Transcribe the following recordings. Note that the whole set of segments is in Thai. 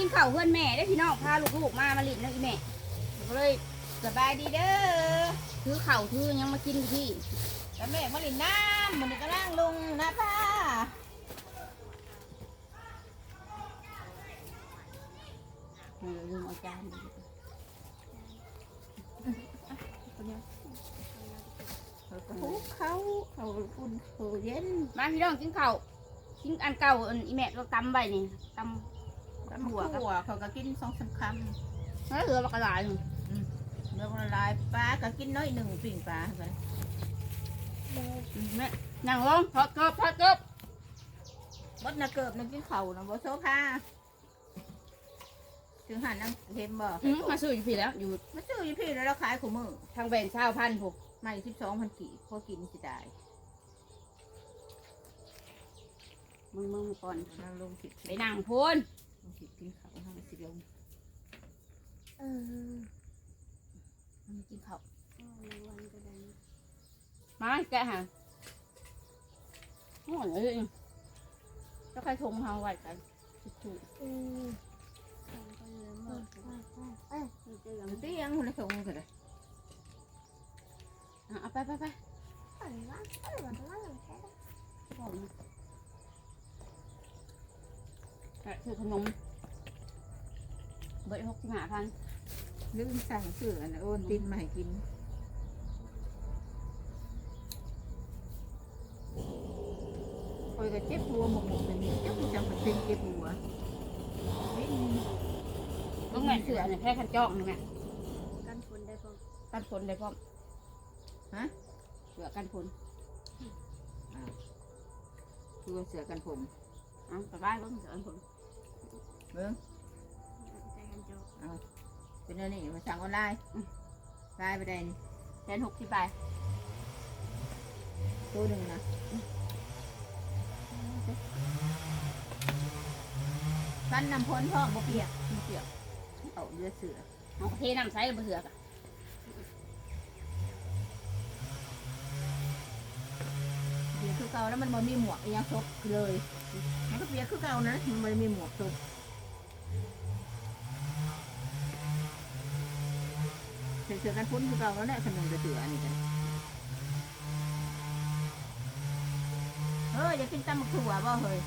กินข้าวเพื่อนแม่ได้อพี่น้องพาลูกๆมามาลินนะอีแม่ก็เลยสบายดีเด้อถือข้าวถือหยังมากินอยู่ที่แล้วแม่มาลินน้ำมันนี่ก็นั่งลงนะป้าเออลืมเอาจานมาคุกเขาเขาอุ่นเขาเย็น มาพี่น้องกินข้าวกินอันเก่าอันอีแม่เราตำไว้นี่ต ตำหัวหัวเขาก็กินสองสามคำแล้วเหลือบักกระดาษอยู่ำเนื้อละลายปลาก็กินน้อยหนึ่งปิ่งปลาไปแม่นั่งลงพอดกบพอดกบมดนะเกิบนะกินเข่านะบ่โซฟาถึงหันนั่งเห็นบ่อืมมาซื้ออยู่พี่แล้ว อยู่มาซื้ออยู่พี่แล้วเราขายของมือทางแบรนด์เช้าพันหกใหม่สิบสองพันกี่พอกินจะได้มึงมึงก่อนนั่งลงสิบไปนั่งพูนลง สิบกินเขาห้าสิบลงเออมันกินข้าวมาแกะหาโอ้ยเอ้ยจะใครทงเฮาไว้กันถูกเตี้ยงคนละสองกันเลยๆอะเอาไปไปไปบอกนะ แกะซื้อขนม เบิดหกสิบห้าพันลืมสั่งเสือนะโอนตินมาให้กินคอยก็เจ็บหัวหมกหมกเป็นเจ็บจำเป็นเจ็บหัวนี่เมื่อแม่เสือเนี่ยแค่ขันจอกนี่แม่กันฝนได้บ่กันฝนได้พร้อมฮะเสือกันฝนคือเสือกันผมเอะไปบ้านเบิ่งเสือกันฝน เบิ้งใจกันจอกเป็นอะไรนี่มาสั่งออนไลน์ไลน์ไปได้นี่แทนหกสิบใบตัวหนึ่งนะฟันนำพ้นพ่อบ่เปียกบ่เปียกเอาเรือเสือเอาเทน้ำใส่บนเสือกะเปียกคือเก่าแล้วมันบ่มีหมวกยังซบเลย มันก็เปียกคือเก่านะมันบ่มีหมวกซบใส่ เสือกันพ้นคือเก่าแล้วแหละขนมเสืออันนี้กันเฮ้ยอยากกินตำบักถั่วบ่เฮ้ย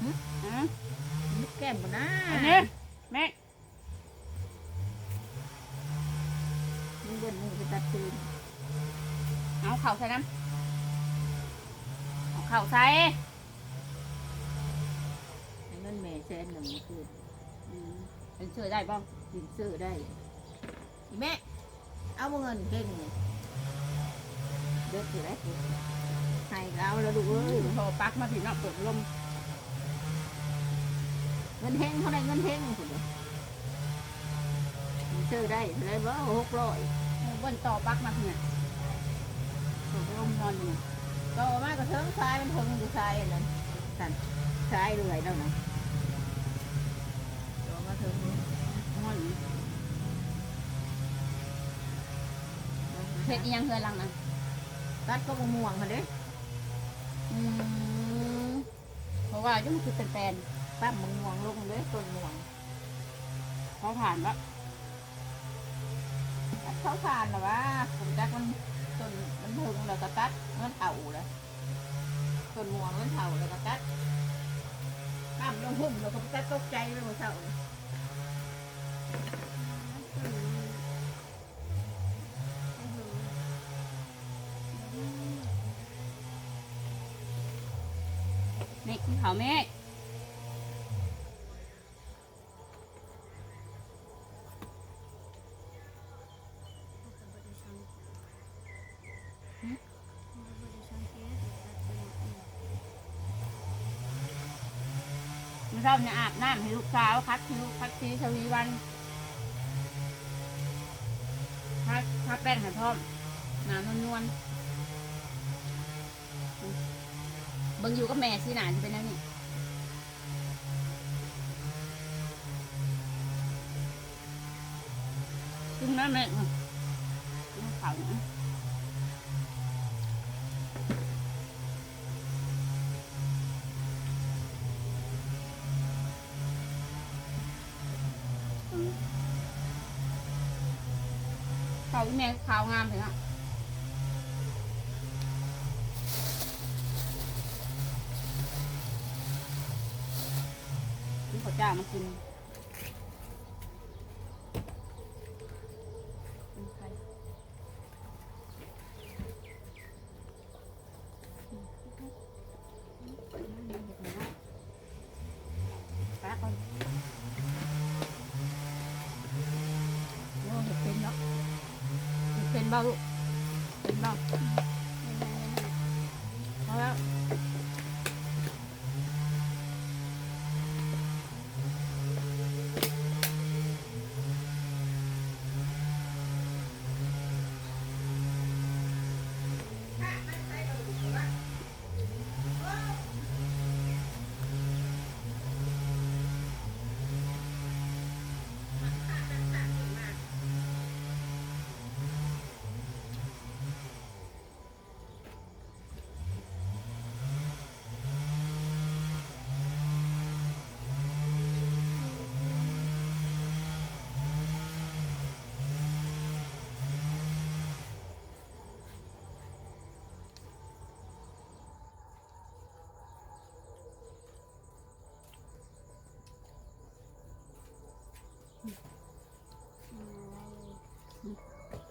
อืมนึกแก้มบ่นะอันนี้แม่มึงเบิ่นมึงไปตัดคืนเอาเข่าใส่น้ำเอาเข่าใส่ ให้เงินแม่แสนหนึ่งคืน อืม เป็นเสือได้บ้างสินซื้อได้อีแม่เอาบ่เงินเก่งนี่เด็ดอยู่แล้วให้ก็เอาแล้วดูกเอ้ยโทรปักมาถึงนอกเปิดลมเงินแห้งเท่าไรเงินแห้งสุดเลยสินซื้อได้เท่าไรบ่หกร้อยบนต่อปักมาถึงเนี่ยเปิดลมนอนอยู่เนี่ยก็เอามากระเทิงทรายมันเทิงอยู่ทรายอันนั้นสั่นทรายเรื่อยแล้วนะ เฮ็ดอีหยังเฮือนหลังนั้นตัดก็บ่ม่วงค่ะเด้อืมเพราะว่ายุ่งคือเป็นแฟนปั้มมะม่วงลงเด้ต้นม่วงเขาผ่านว่าตัดเขาทานหรอวะผมจักมันต้นมันเทิงแล้วก็ตัดมันเถาแล้วต้นม่วงมันเถาแล้วก็ตัดปั้มลงหุ่มแล้วก็ตัดตกใจเลยว่าเถา มันชอบเนี่ยอาบน้ำให้ลูกสาวคัดให้ลูกคัดทีชวีวันคัดคัดแป้งให้พร้อมหนานวลนวลๆเบิ่งอยู่กับแม่สิหนานจะเป็นแนวนี้จึงนั้นแม่อืมจึงเขาเนี่ย แม่ขาวงามเลยนะนี่ขอจ้ามากินใครป้าก่อนโอ้เห็ดเป็นเนาะเห็ดเป็นเบ้าลูกเป็นเบ้าพอแล้ว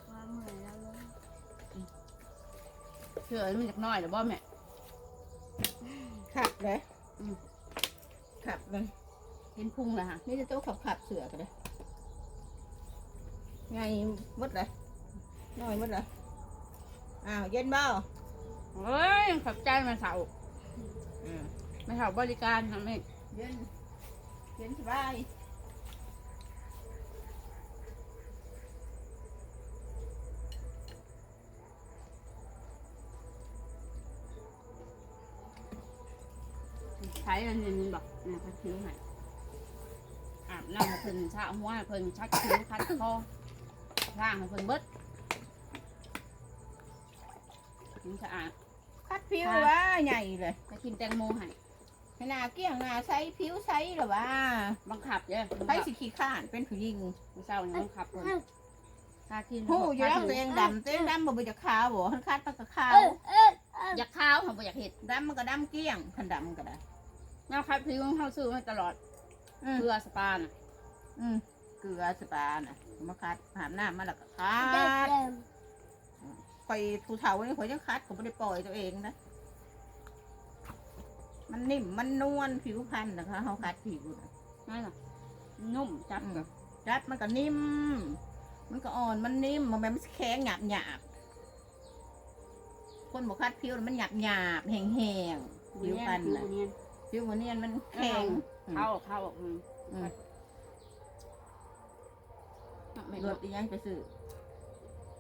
ความเหมือนแล้วเลย เชื่อมันจากน้อยหรือบ่แม่ขับเลยอืมขับเลยเห็นพุงเลยฮะนี่จะโต๊ะขับขับเสือกันเลยไงมดเลยน้อยมดเลยอ้าวเย็นเบ้าเฮ้ยขอบใจมาเสาอืมมาเสาบริการทำให้เย็นเย็นสบาย ช้อันนี้บอกเนี่ยพัดคิ้วให้อาบน้ำให้เพิ่นชาหัวให้เพิ่นชักคิ้วคัดคอล่างให้เพิ่นเบิดมันสะอาดคัดผิวว่าใหญ่เลยไปกินแตงโมให้ให้หน้าเกลี้ยงหน้าใสผิวใสหรอวะบังคับเด้อใครสิขี้ข้านเป็นผู้หญิงมื้อเช้านี่บังคับเพิ่นคากินหูอยู่แล้วตัวเองดำตัวเองดำบ่ไปจากขาวบ่คันคัดมันก็ขาวเออเออเอออยากข้าวเขาบ่อยากเห็ดดำมันก็ดำเกลี้ยงคันดำก็ได้แนวคัดผิวเขาซื้อมาตลอดอืมเพื่อสปาน่ะอืมเกลือสปาน่ะมาคัดหามน้ำมาแล้วก็คัดเด็กเดิมคอยผู้เฒ่านี่คอยยังคัดก็ไม่ได้ปล่อยตัวเองนะ มันนิ่มมันนวลผิวพรรณนะคะเขาคัดผิวน่ะนั่นน่ะนุ่มจับแบบรัดมันก็นิ่ม มันก็อ่อนมันนิ่มมันแบบมันแข็งหยาบหยาบคนบอกคัดผิวน่ะมันหยาบหยาบแห้งแห้งๆผิวพรรณผิวน่ะ เนียน ผิวมันเนี่ยมันแข็งเข้าเข้าอืมอืมไม่รลถดอีหยังไปซื้อ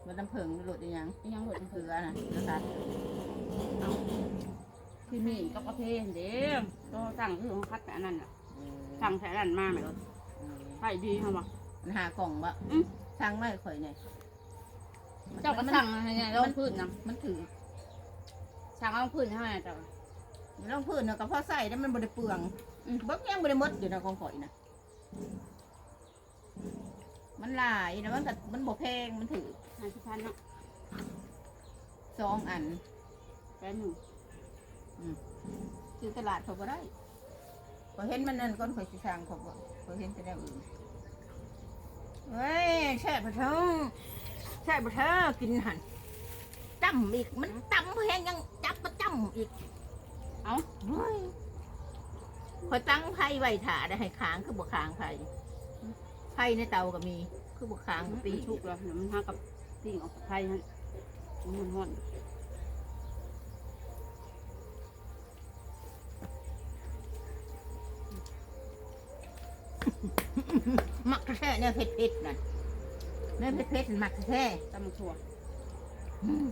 รถน้ำผึ้งรถอีหยังยังหลดเกลือน่ะนะคะที่มีก็ประเภทเด้อก็สั่งคือของคัดแต่อันนั้นน่ะ สั่งแต่อันนั้นมาไหมรถใช่ดีเขาบอกมันหากล่องบะอืมสั่งไม่ข่อยเนี่ยเจ้าก็สั่งอะไรเนี่ยลงพื้นนะมันถือสั่งเอาพื้นให้เจ้า ลงพื้นเนาะก็พอใส่แล้วมันบริเปลืองอืมเบิ้งยังบริมดอยู่นะของข่อยนะมันหลายนะมันก็มันบกแพงมันถือห้าสิบพันเนาะสองอันแปดหนึ่งซื้อตลาดเขาก็ได้พอเห็นมันนั่นก้อนข่อยสิสั่งเขาบ่พอเห็นแต่แนวอื่นเฮ้ยแช่บะเทอแช่บะเทอกินหันจำอีกมันจำแพงยังจับมาจำอีก เอาเฮ้ยคอยตั้งไพ่ไว้ถ่าได้ให้ค้างคือบวค้างไพ่ไพ่ในเตาก็มี คือบวค้างปีปีชุกแล้วเดี๋ยวมันหากับปิ้งออกไทยฮะมันห่อนมักแท้เนี่ยเผ็ดเผ็ดๆนั่นเนี่ยเผ็ดเผ็ดๆมักแท้ตำถั่วอืม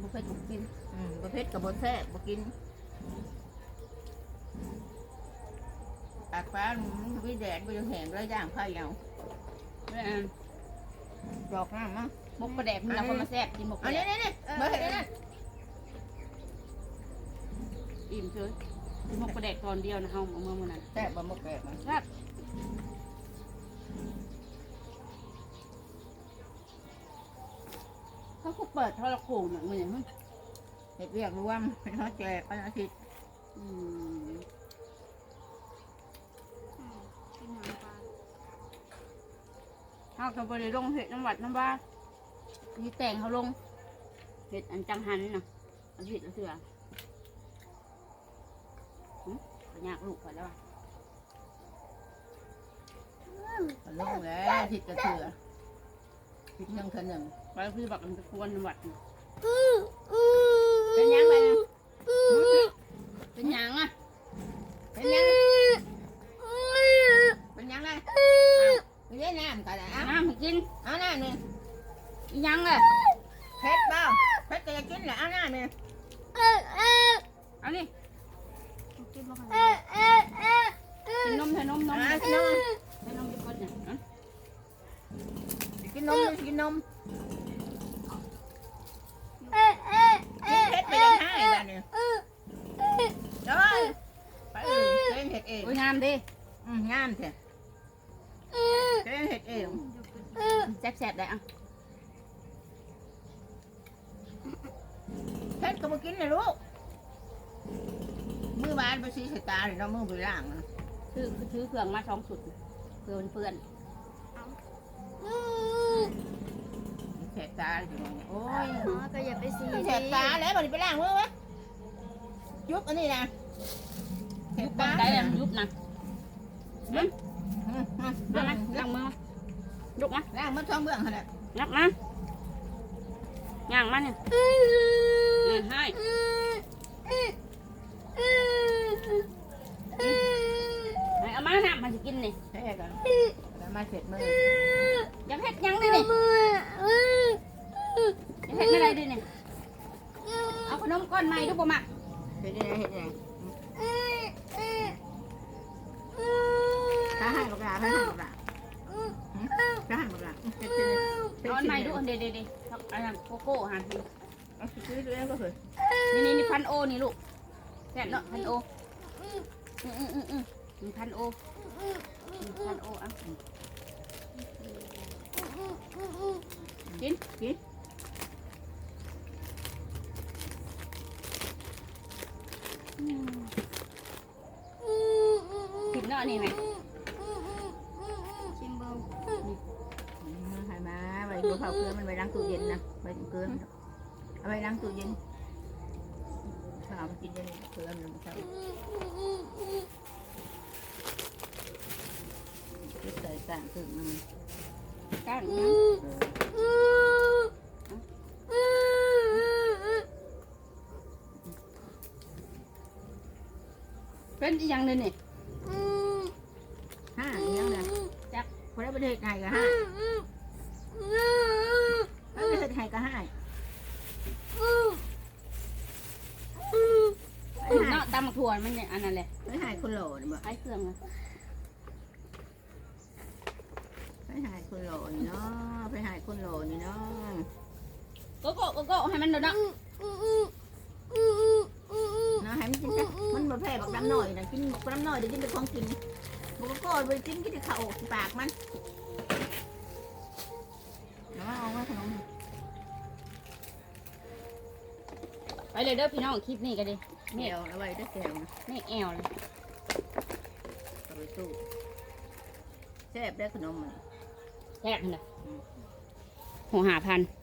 บุฟเฟ่ต์ถูกกิน อืมบ่เผ็ดกับบแท้บ่กินปากฟ้ามันวิแดดบ่ยังแห้งเลยย่างไผ่เอาแม่ดอกน้ำมั้งมกประแดกมันเราคนมาแซ่บกินมกปอันระแดนี้กนี่นี่เบอร์เห็นนั่นอิ่มเฉยกินมกประแดกตอนเดียวนะเฮาเอาเมื่อวันนั้นแซ่บบ่มกแบบมันครับเปิดโทรโขงเหมือนเหมือน เห็ดเวียกรวมเป็นทอดแจกวันอาทิตย์อืมกินหางปลาเขาก็บริลงเห็ดน้ำวัดน้ำว่าที่แต่งเขาลงเห็ดอันจังหันน่ะอันผิดแล้วเสือหึก็ยากลูกพอแล้วว่ะก็ลงแล้วอาทิตย์กระเถืออาทิตย์ยังเทือหนึ่ง ไปคือบักมันจะควรน้ำวัดน่ะ เป็นยังไงนะเป็นหยังอะเป็นยังเป็นยังไงไม่ได้น้ำกันนะเอาน้ำให้กินเอาน้ำนี่อีหยังเลยเผ็ดเปล่าเผ็ดจะกินแหละเอาน้ำนี่เอานี่กินบ่ค่อยกินนมเถอะนมนมอะเถกินนอะมให้นมกินคนเนี่ยเอากินนมกินนม เองเห็ดเองโอ้ยงามดิอืมงามแท้เองเห็ดเองแซ่บๆได้อะเผ็ดก็มากินนะลูก มือบานไปซีสายตาเลยเนาะมือไปล่างนะซื้อซื้อเครื่องมาสองสุดเพื่อนเพื่อนแสบตาอยู่เนี่ยโอ้ยอ๋อก็อย่าไปสีแสบตาแล้วมันไปล้างมือไหมยุบอันนี้นะ แสยุบบตาได้แล้วยุบนะอืมอืมมามาล้างมือมาลุกมาล้างมันช่องเบื้องขนาดนับมาย่างมาเนี่ยเออให้ให้เอามาน้ำมาจะกินนี่แท้กันแล้วมาเสร็จมือ อยากเฮ็ดหยังดินี่อยากเฮ็ดอะไรดินี่เอาขนมก้อนใหม่ดูบ่มา เห็ดยังไงเห็ดยังไงข้าให้บักหลาข้าให้บักหลาข้าให้บักหลาเห็ดยังไง เอาอันใหม่ดูอันเด็ดเด็ดอันนั้น โกโก้หันเอาซื้อด้วยก็เคยนี่นี่นี่พันโอนี่ลูกแซ่บเนาะพันโออืมอืมอืมอืมนี่พันโอนี่พันโออะกินกินกินเนาะนี่ไหม ชิมเบิ้ง ให้มาไว้ ดูเผาเกลือมันไว้ล้างตู้เย็นนะไว้เกลือเอาไว้ล้างตู้เย็นข้าวมันกินเย็นเกลือมันใส่ใส่ต่างตึกมันก้างเออเป็นอีหยังเลยนี่ห้าอย่างนี้นะจักพอได้ประเทศไทยก็ห้าาประเทศไทยก็ห้าอืมเนาะตำมะถั่วมันเนี่ยอันนั้นแหละไม่หายคนโหลนี่บ่ใช้เครื่องเลยไปหายคนโหลนี่เนาะไปหายคนโหลนี่เนาะโกโก้โกโก้ให้มันโดนเนาะเนาะให้มันกินซะมันบ่แพ้บักน้ำหน่อยนะกินบักน้ำหน่อยเดี๋ยวกินแต่ของกินบักก็ไปกินกินแต่ข้าวปากมันเนาะเอาไว้ขนม ไปเลยเด้อพี่น้องคลิปนี้กันดิแก้วเอาไว้ด้วยแก้วนะไม่แอวเลยเอาไปตู้แซ่บได้ขนมมันแยกมันเลยหัวหาพันเ